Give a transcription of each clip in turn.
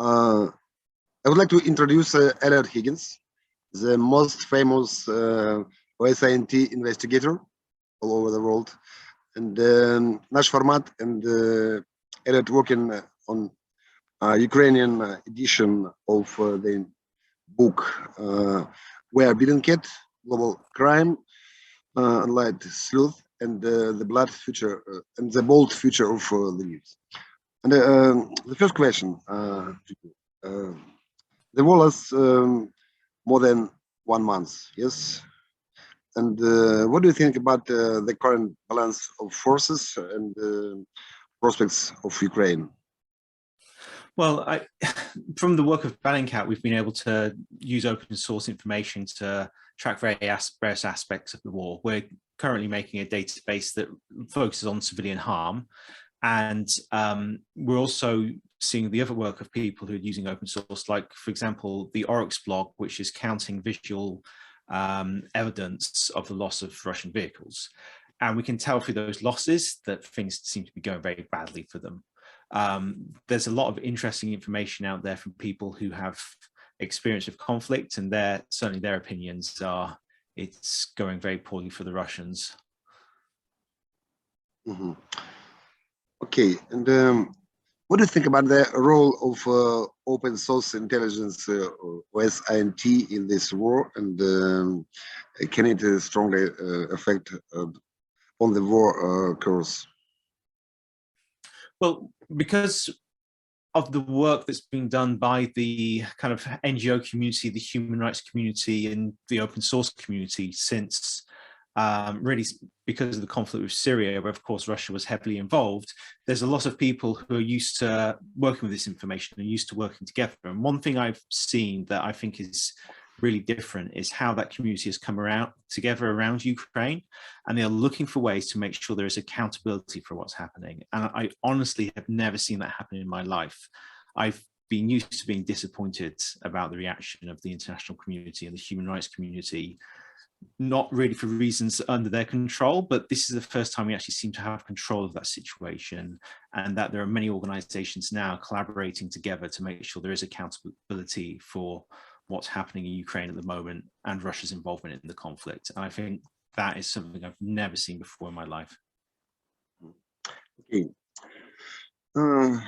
Uh, I would like to introduce uh, Elliot Higgins, the most famous uh, OSINT investigator all over the world. And um, Nash Format and uh, Elliot working on uh, Ukrainian uh, edition of uh, the book uh, Where Didn't Get Global Crime, uh, Sleuth, and The Blood Future, and the Bold Future of the News. And uh, um, the first question, uh, uh, the war lasts um, more than one month, yes? And uh, what do you think about uh, the current balance of forces and uh, prospects of Ukraine? Well, I, from the work of Bellingcat, we've been able to use open source information to track various, various aspects of the war. We're currently making a database that focuses on civilian harm. And um, we're also seeing the other work of people who are using open source, like, for example, the Oryx blog, which is counting visual um, evidence of the loss of Russian vehicles. And we can tell through those losses that things seem to be going very badly for them. Um, there's a lot of interesting information out there from people who have experience of conflict and their certainly their opinions are it's going very poorly for the Russians. Mhm. Okay, and um, what do you think about the role of uh, open source intelligence, uh, OSINT, in this war, and um, can it uh, strongly uh, affect uh, on the war uh, course? Well, because of the work that's been done by the kind of NGO community, the human rights community, and the open source community since um, really because of the conflict with Syria, where of course Russia was heavily involved, there's a lot of people who are used to working with this information and used to working together. And one thing I've seen that I think is really different is how that community has come around together around Ukraine and they are looking for ways to make sure there is accountability for what's happening. And I honestly have never seen that happen in my life. I've been used to being disappointed about the reaction of the international community and the human rights community, not really for reasons under their control, but this is the first time we actually seem to have control of that situation and that there are many organizations now collaborating together to make sure there is accountability for what's happening in Ukraine at the moment and Russia's involvement in the conflict. And I think that is something I've never seen before in my life. Okay. Uh,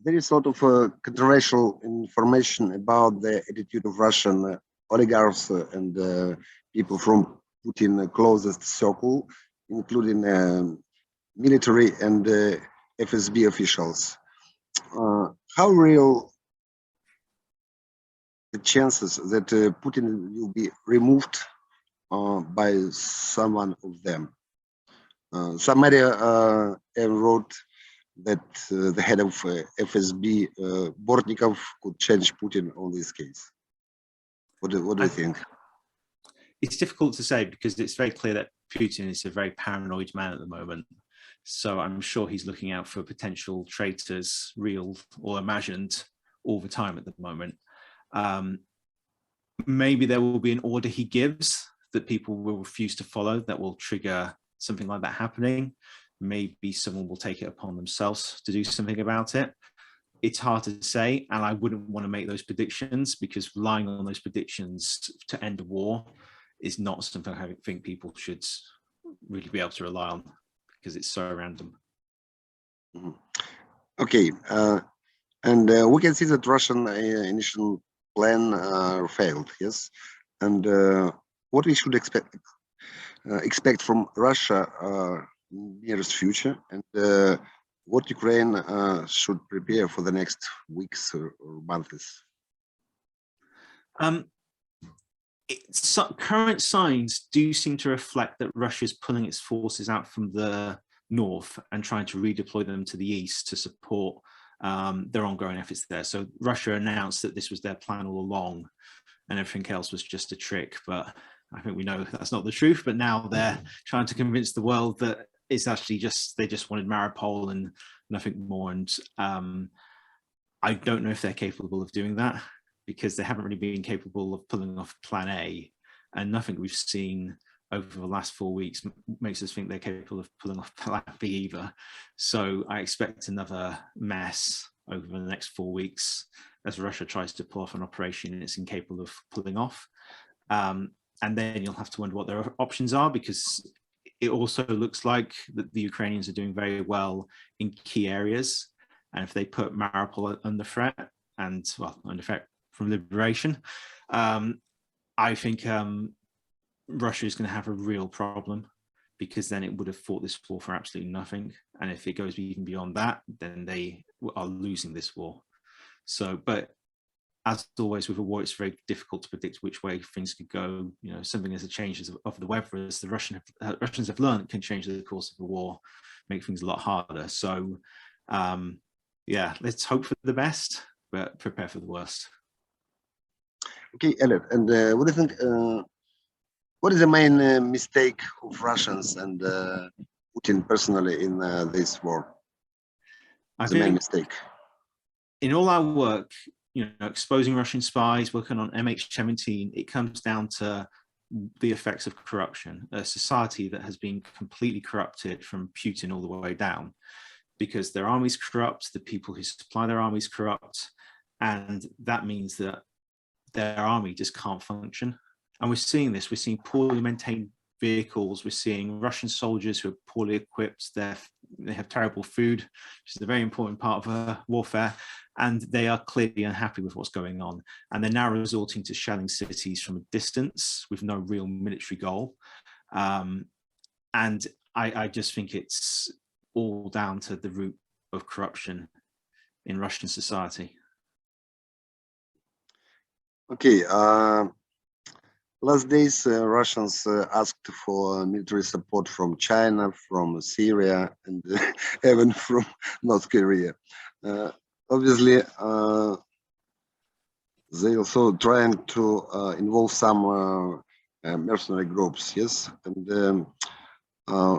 there is a lot of uh, controversial information about the attitude of Russian oligarchs and uh, people from Putin closest circle, including um, military and uh, FSB officials. Uh, how real the chances that Putin will be removed by someone of them? Uh, some uh, wrote that uh, the head of uh, FSB, Bortnikov, could change Putin on this case. What do, what do think? It's difficult to say because it's very clear that Putin is a very paranoid man at the moment. So I'm sure he's looking out for potential traitors, real or imagined, all the time at the moment. Um, maybe there will be an order he gives that people will refuse to follow that will trigger something like that happening. Maybe someone will take it upon themselves to do something about it. It's hard to say, and I wouldn't want to make those predictions because relying on those predictions to end a war is not something I think people should really be able to rely on because it's so random. Okay, uh, and uh, we can see that Russian uh, initial plan uh, failed, yes? And uh, what we should expect uh, expect from Russia nearest future and what Ukraine uh, should prepare for the next weeks or, or months? Um, so, current signs do seem to reflect that Russia is pulling its forces out from the north and trying to redeploy them to the east to support um, their ongoing efforts there. So Russia announced that this was their plan all along and everything else was just a trick. But I think we know that's not the truth. But now they're trying to convince the world that it's actually just they just wanted Mariupol and nothing more. And um, I don't know if they're capable of doing that because they haven't really been capable of pulling off plan A and nothing we've seen over the last four weeks makes us think they're capable of pulling off plan B either. So I expect another mess over the next four weeks as Russia tries to pull off an operation it's incapable of pulling off. Um, and then you'll have to wonder what their options are because it also looks like that the Ukrainians are doing very well in key areas. And if they put Mariupol under threat and well, under threat from liberation, um, I think um, Russia is going to have a real problem because then it would have fought this war for absolutely nothing. And if it goes even beyond that, then they are losing this war. So, but as always with a war, it's very difficult to predict which way things could go. You know, something as a change of the weather, as the Russian uh, Russians have learned, can change the course of the war, make things a lot harder. So, um, yeah, let's hope for the best, but prepare for the worst. Okay, Elliot, and uh, what do you think? Uh, what is the main uh, mistake of Russians and uh, Putin personally in uh, this war? I The main mistake. in all our work, you know, exposing Russian spies, working on MH17, it comes down to the effects of corruption, a society that has been completely corrupted from Putin all the way down, because their armies corrupt, the people who supply their armies corrupt, and that means that their army just can't function. And we're seeing this, we're seeing poorly maintained vehicles, we're seeing Russian soldiers who are poorly equipped, they're, they have terrible food, which is a very important part of uh, warfare, and they are clearly unhappy with what's going on. And they're now resorting to shelling cities from a distance with no real military goal. Um, and I, I just think it's all down to the root of corruption in Russian society. Okay. Uh, last days, uh, Russians uh, asked for military support from China, from Syria, and even from North Korea. Obviously, uh, they also trying to uh, involve some uh, uh, mercenary groups. Yes, and um, uh,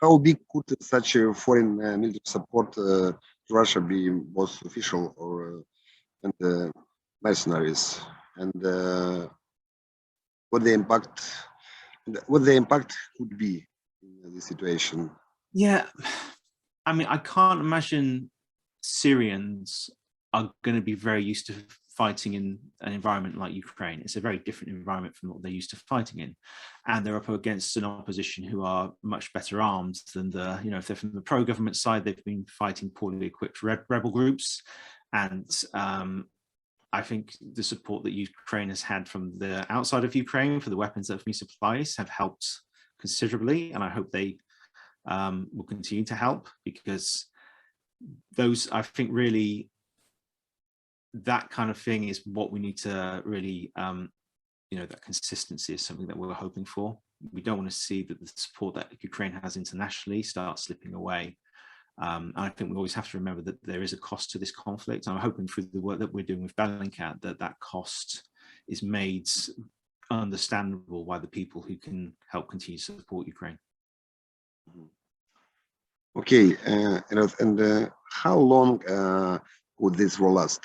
how big could such a foreign uh, military support to Russia be, both official or and mercenaries, and what the impact, what the impact could be in this situation? Yeah, I mean, I can't imagine Syrians are going to be very used to fighting in an environment like Ukraine. It's a very different environment from what they're used to fighting in. And they're up against an opposition who are much better armed than the, you know, if they're from the pro-government side, they've been fighting poorly equipped re- rebel groups. And um, I think the support that Ukraine has had from the outside of Ukraine for the weapons that have been supplied have helped considerably. And I hope they um, will continue to help because those, I think really that kind of thing is what we need to really, um, you know, that consistency is something that we're hoping for. We don't want to see that the support that Ukraine has internationally start slipping away. Um, and I think we always have to remember that there is a cost to this conflict. I'm hoping through the work that we're doing with Bellingcat that that cost is made understandable by the people who can help continue to support Ukraine. Okay, uh, and, and uh, how long uh, would this will last?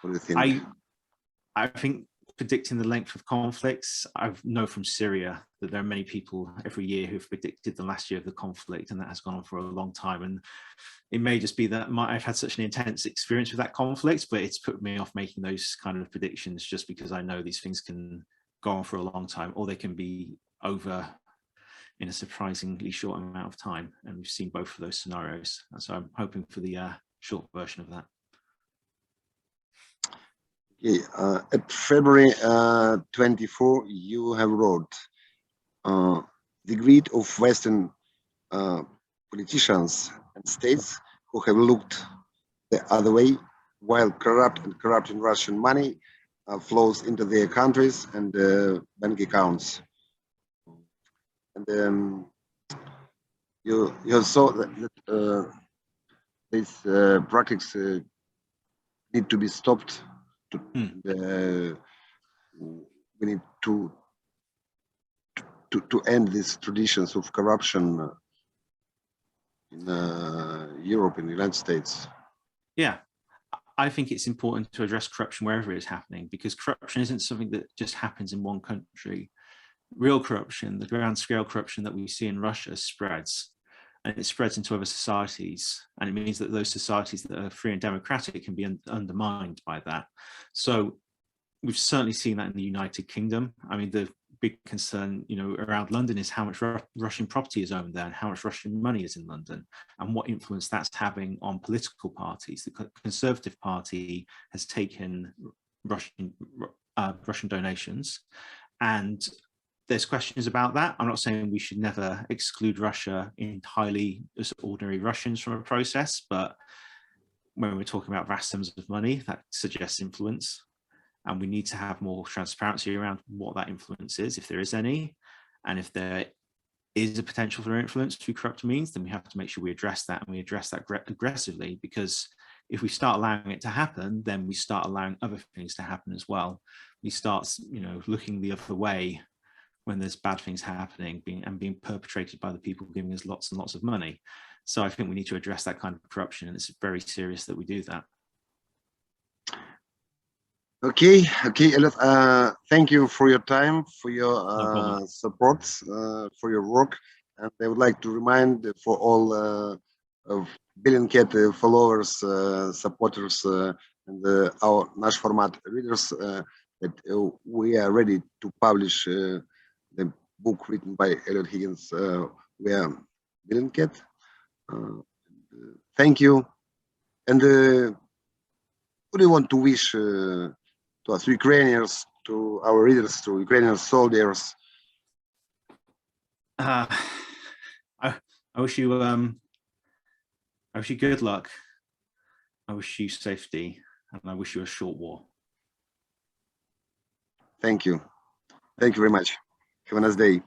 What do you think? I I think predicting the length of conflicts, I know from Syria that there are many people every year who've predicted the last year of the conflict, and that has gone on for a long time. And it may just be that my, I've had such an intense experience with that conflict, but it's put me off making those kind of predictions just because I know these things can go on for a long time, or they can be over in a surprisingly short amount of time. And we've seen both of those scenarios. And so I'm hoping for the uh, short version of that. Okay, uh, at February uh, 24, you have wrote uh, the greed of Western uh, politicians and states who have looked the other way while corrupt and corrupting Russian money uh, flows into their countries and bank accounts. And um, you you saw that, that uh, these uh, practices uh, need to be stopped to, uh, we need to, to to end these traditions of corruption in uh, Europe and the United States. Yeah, I think it's important to address corruption wherever it's happening because corruption isn't something that just happens in one country. Real corruption, the grand scale corruption that we see in Russia spreads. and it spreads into other societies. And it means that those societies that are free and democratic can be un- undermined by that. So we've certainly seen that in the United Kingdom. I mean, the big concern, you know, around London is how much Ru- Russian property is owned there and how much Russian money is in London and what influence that's having on political parties. The Conservative Party has taken Russian uh, Russian donations, and there's questions about that. I'm not saying we should never exclude Russia entirely as ordinary Russians from a process, but when we're talking about vast sums of money, that suggests influence and we need to have more transparency around what that influence is, if there is any, and if there is a potential for influence through corrupt means, then we have to make sure we address that and we address that aggressively. Because if we start allowing it to happen, then we start allowing other things to happen as well. We start, you know, looking the other way when there's bad things happening being, and being perpetrated by the people giving us lots and lots of money. So I think we need to address that kind of corruption, and it's very serious that we do that. Okay, okay, Elliot. Uh, thank you for your time, for your uh, support, uh, for your work, and I would like to remind for all uh, of Billion Cat uh, followers, uh, supporters, uh, and uh, our Nash format readers uh, that uh, we are ready to publish uh, book written by Elliot Higgins. Uh, we are Billion Cat. Uh, uh, thank you, and uh, what do you want to wish? Uh, to us Ukrainians, to our readers, to Ukrainian soldiers. Uh, I, I wish you um I wish you good luck. I wish you safety and I wish you a short war. Thank you. Thank you very much. Have a nice day.